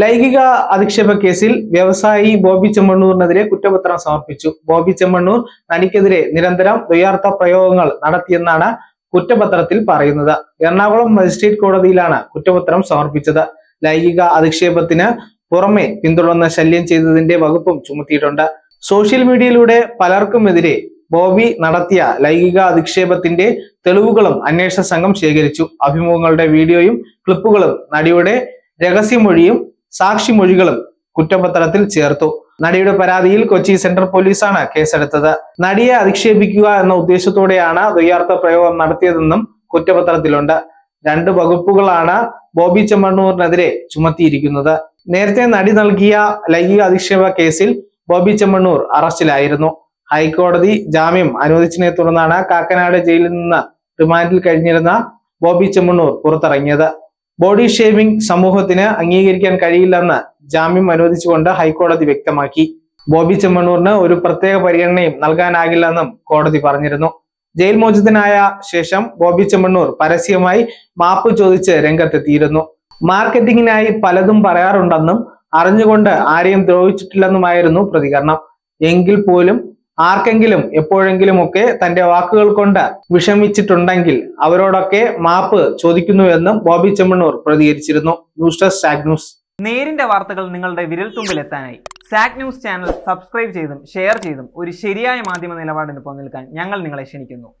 ലൈംഗിക അധിക്ഷേപ കേസിൽ വ്യവസായി ബോബി ചെമ്മണ്ണൂരിനെതിരെ കുറ്റപത്രം സമർപ്പിച്ചു. ബോബി ചെമ്മണ്ണൂർ തനിക്കെതിരെ നിരന്തരം ദ്വയാർത്ഥ പ്രയോഗങ്ങൾ നടത്തിയെന്നാണ് കുറ്റപത്രത്തിൽ പറയുന്നത്. എറണാകുളം മജിസ്ട്രേറ്റ് കോടതിയിലാണ് കുറ്റപത്രം സമർപ്പിച്ചത്. ലൈംഗിക അധിക്ഷേപത്തിന് പുറമെ പിന്തുടർന്ന് ശല്യം ചെയ്തതിന്റെ വകുപ്പും ചുമത്തിയിട്ടുണ്ട്. സോഷ്യൽ മീഡിയയിലൂടെ പലർക്കുമെതിരെ ബോബി നടത്തിയ ലൈംഗിക അധിക്ഷേപത്തിന്റെ തെളിവുകളും അന്വേഷണ സംഘം ശേഖരിച്ചു. അഭിമുഖങ്ങളുടെ വീഡിയോയും ക്ലിപ്പുകളും നടിയുടെ രഹസ്യമൊഴിയും സാക്ഷിമൊഴികളും കുറ്റപത്രത്തിൽ ചേർത്തു. നടിയുടെ പരാതിയിൽ കൊച്ചി സെൻട്രൽ പോലീസാണ് കേസെടുത്തത്. നടിയെ അധിക്ഷേപിക്കുക എന്ന ഉദ്ദേശത്തോടെയാണ് ദ്വയാർത്ഥ പ്രയോഗം നടത്തിയതെന്നും കുറ്റപത്രത്തിലുണ്ട്. രണ്ട് വകുപ്പുകളാണ് ബോബി ചെമ്മണ്ണൂരിനെതിരെ ചുമത്തിയിരിക്കുന്നത്. നേരത്തെ നടി നൽകിയ ലൈംഗിക അധിക്ഷേപ കേസിൽ ബോബി ചെമ്മണ്ണൂർ അറസ്റ്റിലായിരുന്നു. ഹൈക്കോടതി ജാമ്യം അനുവദിച്ചതിനെ തുടർന്നാണ് കാക്കനാട് ജയിലിൽ നിന്ന് റിമാൻഡിൽ കഴിഞ്ഞിരുന്ന ബോബി ചെമ്മണ്ണൂർ പുറത്തിറങ്ങിയത്. ബോഡി ഷേവിംഗ് സമൂഹത്തിന് അംഗീകരിക്കാൻ കഴിയില്ലെന്ന് ജാമ്യം അനുവദിച്ചുകൊണ്ട് ഹൈക്കോടതി വ്യക്തമാക്കി. ബോബി ചെമ്മണ്ണൂറിന് ഒരു പ്രത്യേക പരിഗണനയും നൽകാനാകില്ലെന്നും കോടതി പറഞ്ഞിരുന്നു. ജയിൽ മോചിതനായ ശേഷം ബോബി ചെമ്മണ്ണൂർ പരസ്യമായി മാപ്പ് ചോദിച്ച് രംഗത്തെത്തിയിരുന്നു. മാർക്കറ്റിംഗിനായി പലതും പറയാറുണ്ടെന്നും അറിഞ്ഞുകൊണ്ട് ആരെയും ദ്രോഹിച്ചിട്ടില്ലെന്നുമായിരുന്നു പ്രതികരണം. എങ്കിൽ പോലും ആർക്കെങ്കിലും എപ്പോഴെങ്കിലും ഒക്കെ തന്റെ വാക്കുകൾ കൊണ്ട് വിഷമിച്ചിട്ടുണ്ടെങ്കിൽ അവരോടൊക്കെ മാപ്പ് ചോദിക്കുന്നുവെന്നും ബോബി ചെമ്മണ്ണൂർ പ്രതികരിച്ചിരുന്നു. News desk news. നേരിന്റെ വാർത്തകൾ നിങ്ങളുടെ വിരൽത്തുമ്പിൽ എത്താനായി. സാക് ന്യൂസ് ചാനൽ സബ്സ്ക്രൈബ് ചെയ്തും ഷെയർ ചെയ്തും ഒരു ശരിയായ മാധ്യമ നിലപാടിന് പോകാൻ ഞങ്ങൾ നിങ്ങളെ ക്ഷണിക്കുന്നു.